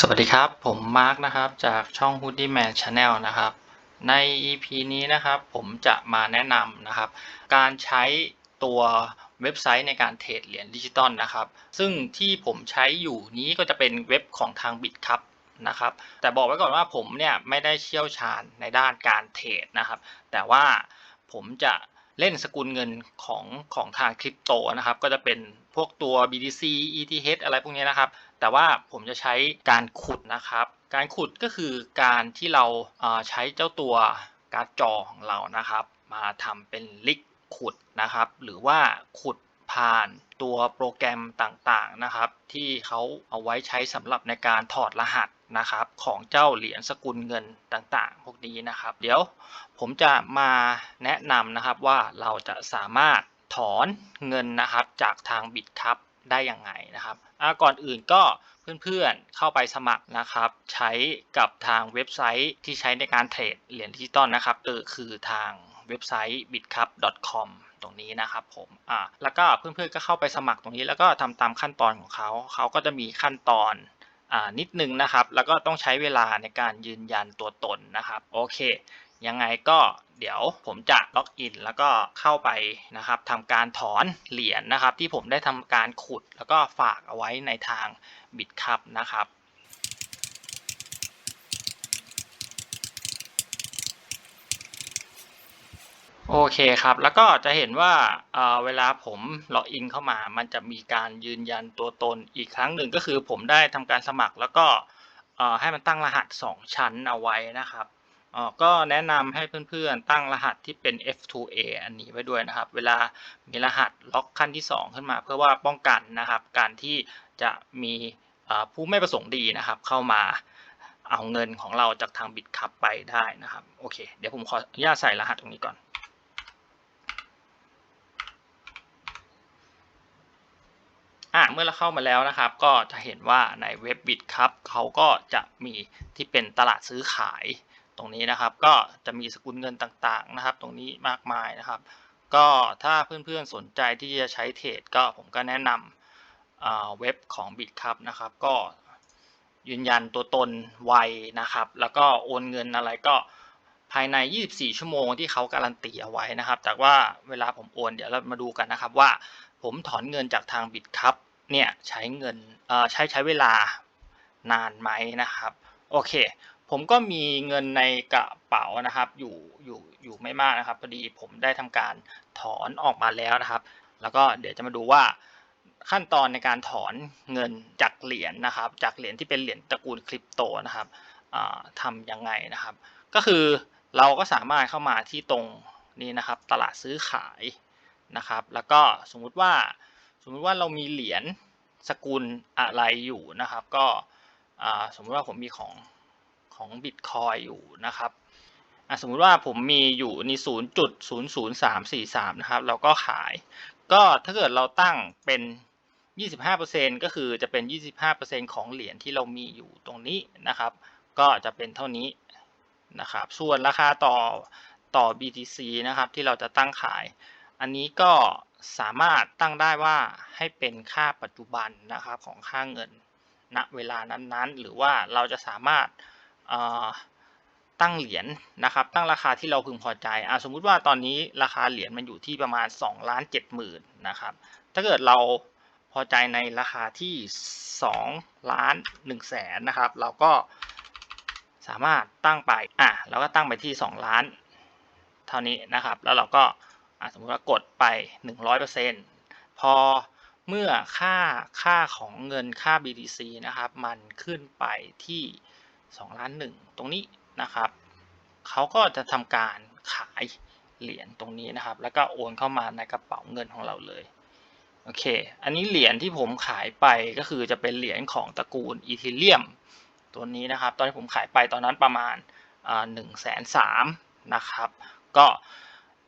สวัสดีครับ ผมมาร์กนะครับ จากช่อง Hoodie Man Channel นะครับ ใน EP นี้นะครับผมจะมาแนะนำนะครับ การใช้ตัวเว็บไซต์ในการเทรดเหรียญดิจิตอลนะครับ ซึ่งที่ผมใช้อยู่นี้ก็จะเป็นเว็บของทางบิตครับนะครับ แต่บอกไว้ก่อนว่าผมเนี่ยไม่ได้เชี่ยวชาญในด้านการเทรดนะครับ แต่ว่าผมจะ เล่นสกุลเงินของของทางคริปโตนะครับ ก็จะเป็นพวกตัว BTC ETH อะไรพวกนี้นะครับ แต่ว่าผมจะใช้การขุดนะครับ การขุดก็คือการที่เราใช้เจ้าตัวการ์ดจอของเรานะครับ มาทำเป็นลิกขุดนะครับ หรือว่าขุดผ่านตัวโปรแกรมต่างๆนะครับ ที่เขาเอาไว้ใช้สำหรับในการถอดรหัส นะครับของเจ้าเหรียญสกุลเงินต่างๆ พวกนี้นะครับ เดี๋ยวผมจะมาแนะนำนะครับว่าเราจะสามารถถอนเงินนะครับจากทางบิตครับได้ยังไงนะครับก่อนอื่นก็เพื่อนๆเข้าไปสมัครนะครับ ใช้กับทางเว็บไซต์ที่ใช้ในการเทรดเหรียญดิจิตอลนะครับเออคือทางเว็บไซต์ bitcup.com ตรงนี้นะครับผมอ่าแล้วก็เพื่อนๆก็เข้าไปสมัครตรงนี้แล้วก็ทำตามขั้นตอนของเขาเขาก็จะมีขั้นตอน นิดนึงนะครับ แล้วก็ต้องใช้เวลาในการยืนยันตัวตนนะครับ โอเค ยังไงก็เดี๋ยวผมจะล็อกอินแล้วก็เข้าไปนะครับทำการถอนเหรียญนะครับ ที่ผมได้ทำการขุดแล้วก็ฝากเอาไว้ในทางบิตคับนะครับ โอเคครับ แล้วก็จะเห็นว่าเวลาผมล็อกอินเข้ามา มันจะมีการยืนยันตัวตนอีกครั้งหนึ่งก็คือผมได้ทำการสมัครแล้วก็ให้มันตั้งรหัส 2 ชั้นเอาไว้นะครับก็แนะนำให้เพื่อนๆ ตั้งรหัสที่เป็น F2A อันนี้ไว้ด้วยนะครับ เวลามีรหัสล็อกขั้นที่ 2 ขึ้นมา เพื่อว่าป้องกันนะครับ การที่จะมีผู้ไม่ประสงค์ดีนะครับ เข้ามาเอาเงินของเราจากทางบิตคับไปได้นะครับ โอเค เดี๋ยวผมขออนุญาตใส่รหัสตรงนี้ก่อน อะเมื่อเราเข้ามาแล้วนะครับ ก็จะเห็นว่าในเว็บบิตครับเขาก็จะมีที่เป็นตลาดซื้อขายตรงนี้นะครับ ก็จะมีสกุลเงินต่างๆนะครับ ตรงนี้มากมายนะครับ ก็ถ้าเพื่อนๆสนใจที่จะใช้เทรดก็ผมก็แนะนำเว็บของบิตครับนะครับ ก็ยืนยันตัวตนไวนะครับ แล้วก็โอนเงินอะไรก็ภายใน 24 ชั่วโมงที่เขาการันตีเอาไว้นะครับ แต่ว่าเวลาผมโอนเดี๋ยวเรามาดูกันนะครับว่าผมถอนเงินจากทางบิตครับ เนี่ยใช้เงินเอ่อใช้ใช้เวลานานไหมนะครับโอเค ผมก็มีเงินในกระเป๋านะครับอยู่อยู่อยู่ไม่มากนะครับพอดีผมได้ทำการถอนออกมาแล้วนะครับ แล้วก็เดี๋ยวจะมาดูว่าขั้นตอนในการถอนเงินจากเหรียญนะครับ จากเหรียญที่เป็นเหรียญตระกูลคริปโตนะครับอ่าทำยังไงนะครับ ก็คือเราก็สามารถเข้ามาที่ตรงนี้นะครับ ตลาดซื้อขายนะครับ แล้วก็สมมุติว่า มมติว่าเรามีเหรียญสกุลอะไรอยู่นะครับ ก็สมมติว่าผมมีของของบิตคอยอยู่นะครับสมมุติว่าผมมีอยู่ในศูนย์จุดศูนย์ศูนย์สามสี่สามนะครับ เราก็ขาย ก็ถ้าเกิดเราตั้งเป็น 25%ก็คือจะเป็น 25%ของเหรียญที่เรามีอยู่ตรงนี้นะครับ ก็จะเป็นเท่านี้นะครับ ส่วนราคาต่อต่อ BTC นะครับ ที่เราจะตั้งขาย อันนี้ก็สามารถตั้งได้ว่าให้เป็นค่าปัจจุบันนะครับของค่าเงินณเวลานั้นๆ หรือว่าเราจะสามารถตั้งเหรียญนะครับ ตั้งราคาที่เราพึงพอใจอสมมุติว่าตอนนี้ราคาเหรียญมันอยู่ที่ประมาณ2ล้าน7หมื่นนะครับ ถ้าเกิดเราพอใจในราคาที่2ล้าน1แสนนะครับ เราก็สามารถตั้งไป อะเราก็ตั้งไปที่ 2 ล้าน เท่านี้นะครับ แล้วเราก็ สมมติว่ากดไป 100%พอเมื่อค่าค่าของเงินค่า BTC นะครับ มันขึ้นไปที่2ล้าน1ตรงนี้นะครับ เขาก็จะทำการขายเหรียญตรงนี้นะครับ แล้วก็โอนเข้ามาในกระเป๋าเงินของเราเลยโอเค อันนี้เหรียญที่ผมขายไปก็คือจะเป็นเหรียญของตระกูลอีเทเรียมตัวนี้นะครับ ตอนที่ผมขายไปตอนนั้นประมาณหนึ่งแสนสามนะครับ ก็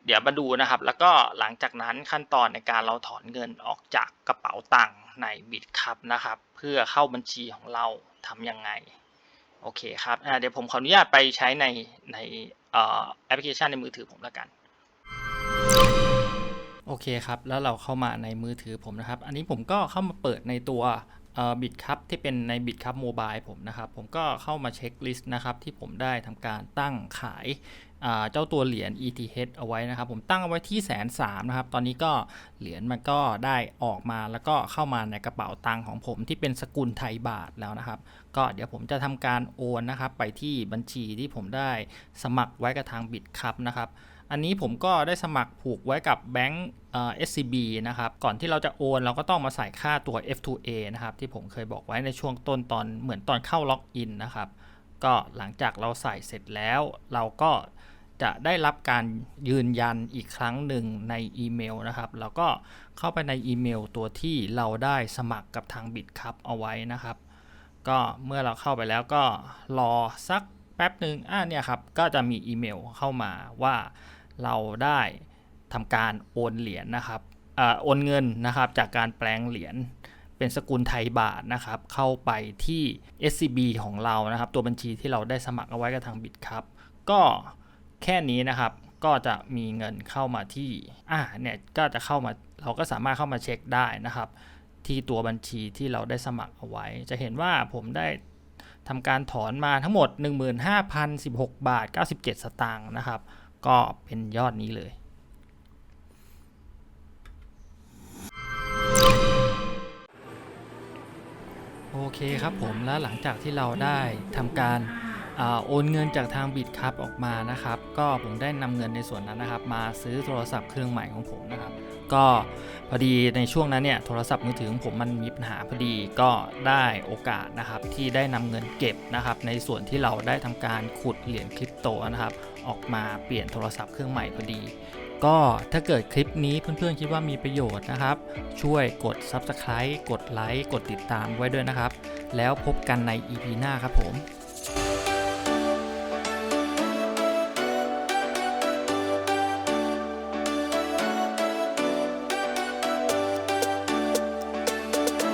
เดี๋ยวมาดูนะครับ แล้วก็หลังจากนั้นขั้นตอนในการเราถอนเงินออกจากกระเป๋าตังค์ในบิตครับนะครับ เพื่อเข้าบัญชีของเราทำยังไง โอเคครับเดี๋ยวผมขออนุญาตไปใช้ในในแอปพลิเคชันในมือถือผมแล้วกันโอเคครับ แล้วเราเข้ามาในมือถือผมนะครับ อันนี้ผมก็เข้ามาเปิดในตัวบิตครับที่เป็นในบิตครับโมบายผมนะครับ ผมก็เข้ามาเช็คลิสต์นะครับที่ผมได้ทำการตั้งขาย เจ้าตัวเหรียญ ETH เอาไว้นะครับ ผมตั้งเอาไว้ที่แสนสามนะครับ ตอนนี้ก็เหรียญมันก็ได้ออกมาแล้วก็เข้ามาในกระเป๋าตังของผมที่เป็นสกุลไทยบาทแล้วนะครับ ก็เดี๋ยวผมจะทำการโอนนะครับ ไปที่บัญชีที่ผมได้สมัครไว้กับทางบิตครับนะครับอันนี้ผมก็ได้สมัครผูกไว้กับแบงก์เอ่อ SCB นะครับ ก่อนที่เราจะโอนเราก็ต้องมาใส่ค่าตัว F2A นะครับ ที่ผมเคยบอกไว้ในช่วงต้นตอนเหมือนตอนเข้าล็อกอินนะครับ ก็หลังจากเราใส่เสร็จแล้ว เราก็ จะได้รับการยืนยันอีกครั้งหนึ่งในอีเมลนะครับ แล้วก็เข้าไปในอีเมลตัวที่เราได้สมัครกับทางบิตครับเอาไว้นะครับ ก็เมื่อเราเข้าไปแล้วก็รอสักแป๊บหนึ่งอ่าเนี่ยครับ ก็จะมีอีเมลเข้ามาว่าเราได้ทำการโอนเหรียญนะครับอ่าโอนเงินนะครับจากการแปลงเหรียญเป็นสกุลไทยบาทนะครับ เข้าไปที่ SCB ของเรานะครับ ตัวบัญชีที่เราได้สมัครเอาไว้กับทางบิตครับก็ แค่นี้นะครับก็จะมีเงินเข้ามาที่อ่าเนี่ยก็จะเข้ามาเราก็สามารถเข้ามาเช็คได้นะครับ ที่ตัวบัญชีที่เราได้สมัครเอาไว้ จะเห็นว่าผมได้ทำการถอนมาทั้งหมด 15,016 บาท 97 สตางค์นะครับ ก็เป็นยอดนี้เลยโอเคครับผมแล้วหลังจากที่เราได้ทำการ โอนเงินจากทางบิตครับออกมานะครับ ก็ผมได้นำเงินในส่วนนั้นนะครับ มาซื้อโทรศัพท์เครื่องใหม่ของผมนะครับ ก็พอดีในช่วงนั้นเนี่ยโทรศัพท์มือถือของผมมันมีปัญหาพอดีก็ได้โอกาสนะครับ ที่ได้นำเงินเก็บนะครับ ในส่วนที่เราได้ทำการขุดเหรียญคริปโตนะครับ ออกมาเปลี่ยนโทรศัพท์เครื่องใหม่พอดีก็ถ้าเกิดคลิปนี้เพื่อนๆคิดว่ามีประโยชน์นะครับ ช่วยกด Subscribe กดไลค์กดติดตามไว้ด้วยนะครับ แล้วพบกันใน EP หน้าครับผม